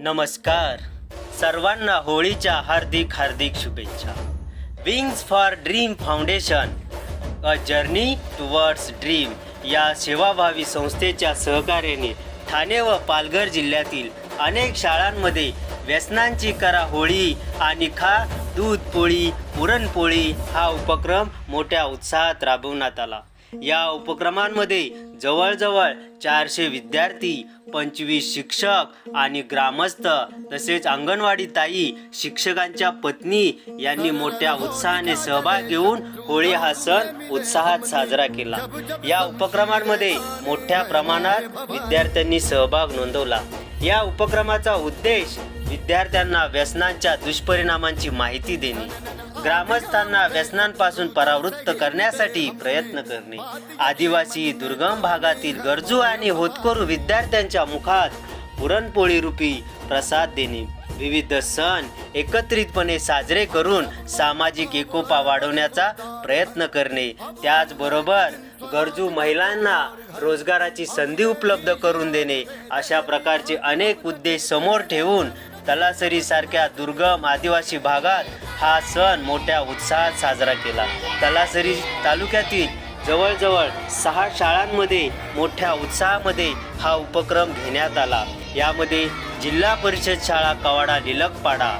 नमस्कार. सर्वांना होळीच्या हार्दिक हार्दिक शुभेच्छा. Wings for dream foundation a journey towards dream या सेवाभावी संस्थेच्या सहकार्याने ठाणे व पालघर जिल्ह्यातील अनेक शाळांमध्ये व्यसनांची करा होळी आणि खा दूध पोळी पुरणपोळी हा उपक्रम मोठ्या उत्साहात राबवण्यात आला. या उपक्रमांमध्ये जवळजवळ चारशे विद्यार्थी पंचवीस शिक्षक आणि ग्रामस्थ तसेच अंगणवाडी ताई शिक्षकांच्या पत्नी यांनी मोठ्या उत्साहाने सहभाग घेऊन होळी हा सण उत्साहात साजरा केला. या उपक्रमांमध्ये मोठ्या प्रमाणात विद्यार्थ्यांनी सहभाग नोंदवला. या उपक्रमाचा उद्देश विद्यार्थ्यांना व्यसनांच्या दुष्परिणामांची माहिती देणे. ग्रामस्थांना व्यसनांपासून परावृत्त करण्यासाठी प्रयत्न करणे. आदिवासी दुर्गम भागातील गरजू आणि होतकरू विद्यार्थ्यांच्या मुखात पुरणपोळी रूपी प्रसाद देणे. विविध सण एकत्रितपणे साजरे करून सामाजिक एकोपा वाढवण्याचा प्रयत्न करणे. त्याचबरोबर गरजू महिलांना रोजगाराची संधी उपलब्ध करून देणे. अशा प्रकारचे अनेक उद्देश समोर ठेवून तलासरीसारख्या दुर्गम आदिवासी भागात हा सण मोठ्या उत्साहात साजरा केला. तलासरी तालुक्यातील जवळजवळ सहा शाळांमध्ये मोठ्या उत्साहामध्ये हा उपक्रम घेण्यात आला. यामध्ये जिल्हा परिषद शाळा कवाडा लिलकपाडा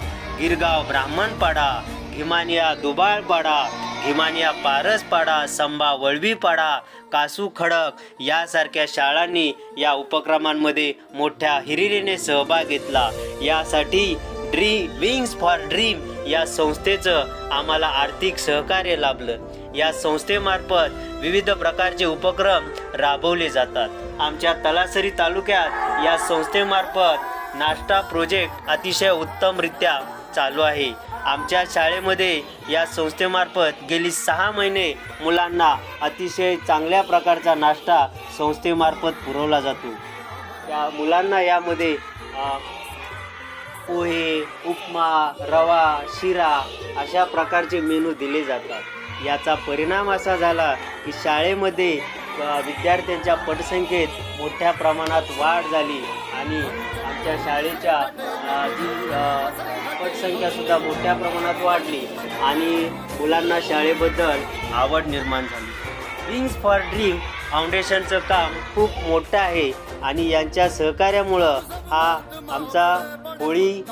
गिरगाव ब्राह्मणपाडा घिमानिया दुबाळपाडा घिमानिया पारसपाडा संबा वळवीपाडा कासू खडक यासारख्या शाळांनी या उपक्रमांमध्ये मोठ्या हिरिरीने सहभाग घेतला. यासाठी ड्री विंग्स फॉर ड्रीम या संस्थेचं आम्हाला आर्थिक सहकार्य लाभलं. या संस्थेमार्फत विविध प्रकारचे उपक्रम राबवले जातात. आमच्या तलासरी तालुक्यात या संस्थेमार्फत नाश्ता प्रोजेक्ट अतिशय उत्तमरित्या चालू आहे. आमच्या शाळेमध्ये या संस्थेमार्फत गेली सहा महिने मुलांना अतिशय चांगल्या प्रकारचा नाश्ता संस्थेमार्फत पुरवला जातो. त्या मुलांना यामध्ये पोहे उपमा रवा शिरा अशा प्रकारचे मेनू दिले जातात. याचा परिणाम असा झाला की शाळेमध्ये विद्यार्थ्यांच्या पटसंख्येत मोठ्या प्रमाणात वाढ झाली आणि आमच्या शाळेच्या जी पटसंख्यासुद्धा मोठ्या प्रमाणात वाढली आणि मुलांना शाळेबद्दल आवड निर्माण झाली. विंग्स फॉर ड्रीम फाउंडेशनचं काम खूप मोठं आहे आणि यांच्या सहकार्यामुळं हा आमचा होळी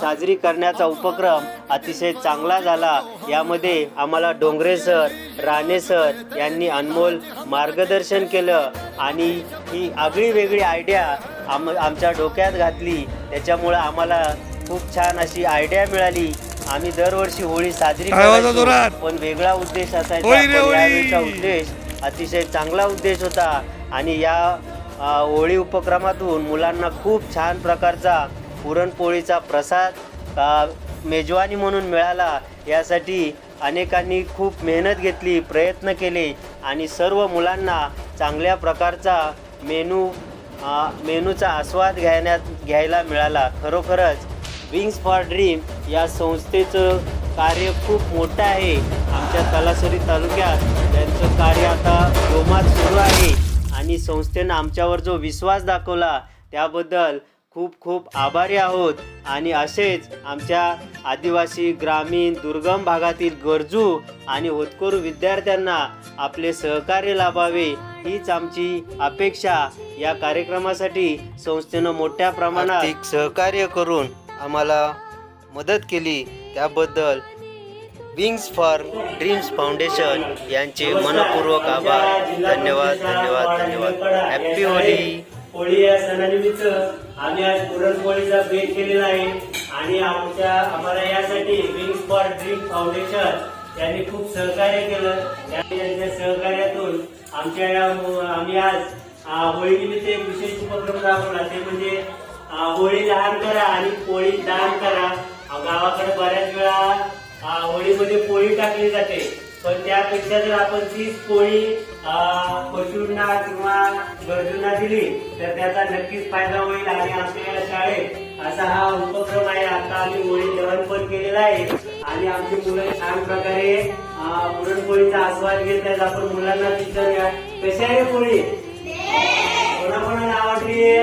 साजरी करण्याचा उपक्रम अतिशय चांगला झाला. यामध्ये आम्हाला डोंगरे सर राणे सर यांनी अनमोल मार्गदर्शन केलं आणि ही आगळी वेगळी आयडिया आम आमच्या डोक्यात घातली. त्याच्यामुळं आम्हाला खूप छान अशी आयडिया मिळाली. आम्ही दरवर्षी होळी साजरी करायचो. पण वेगळा उद्देश असायचा. उद्देश अतिशय चांगला उद्देश होता. आणि या होळी उपक्रमातून मुलांना खूप छान प्रकारचा पुरणपोळीचा प्रसाद मेजवानी म्हणून मिळाला. यासाठी अनेकांनी खूप मेहनत घेतली प्रयत्न केले आणि सर्व मुलांना चांगल्या प्रकारचा मेनू मेनूचा आस्वाद घेण्यात घ्यायला मिळाला. खरोखरच विंग्स फॉर ड्रीम या संस्थेचं कार्य खूप मोठं आहे. आमच्या तलासरी तालुक्यात त्यांचं कार्य आता जोमात सुरू आहे आणि संस्थेनं आमच्यावर जो विश्वास दाखवला त्याबद्दल खूप खूप आभारी आहोत. आणि असेच आमच्या आदिवासी ग्रामीण दुर्गम भागातील गरजू आणि होतकरू विद्यार्थ्यांना आपले सहकार्य लाभावे हीच आमची अपेक्षा. या कार्यक्रमासाठी संस्थेनं मोठ्या प्रमाणात सहकार्य करून आम्हाला मदत केली. त्याबद्दल विंग्स फॉर ड्रीम्स फाउंडेशन यांचे मनपूर्वक आभार. धन्यवाद धन्यवाद धन्यवाद. Happy Holy. होळी या सणानिमित्त आम्ही आज पुरणपोळीचा बेत केलेला आहे. आणि आमच्या आम्हाला यासाठी विंग्स फॉर ड्रीम फाउंडेशन त्यांनी खूप सहकार्य केलं. त्यांच्या सहकार्यातून आमच्या या आम्ही आज होळीनिमित्त एक विशेष उपक्रम राबवला. ते म्हणजे होळी लहान करा आणि पोळी दान करा. गावाकडे बऱ्याच वेळा होळीमध्ये पोळी टाकली जाते. पण त्यापेक्षा जर आपण तीच पोळी पशूंना किंवा गरजूंना दिली तर त्याचा नक्कीच फायदा होईल आणि आपल्या शाळेत असा हा उपक्रम आहे. आता आम्ही होळी दहन पण केलेला आहे. आणि आमची मुलं छान प्रकारे पुरणपोळीचा आस्वाद घेत आहेत. आपण मुलांना विचारूया कशी आहे पोळी कोणाकोणाला आवडली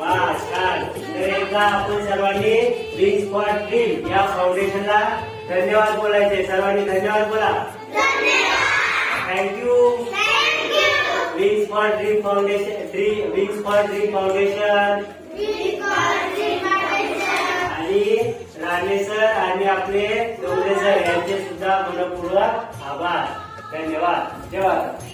वा छान. तर आपण सर्वांनी विंग्स फॉर ड्रीम या फाउंडेशनला धन्यवाद बोलायचे सर्वांनी धन्यवाद बोला. Thank you wings for dream foundation dream wings for dream foundation आणि राणे सर आणि आपले डोंगरे सर यांचे सुद्धा मनपूर्वक आभार. धन्यवाद. धन्यवाद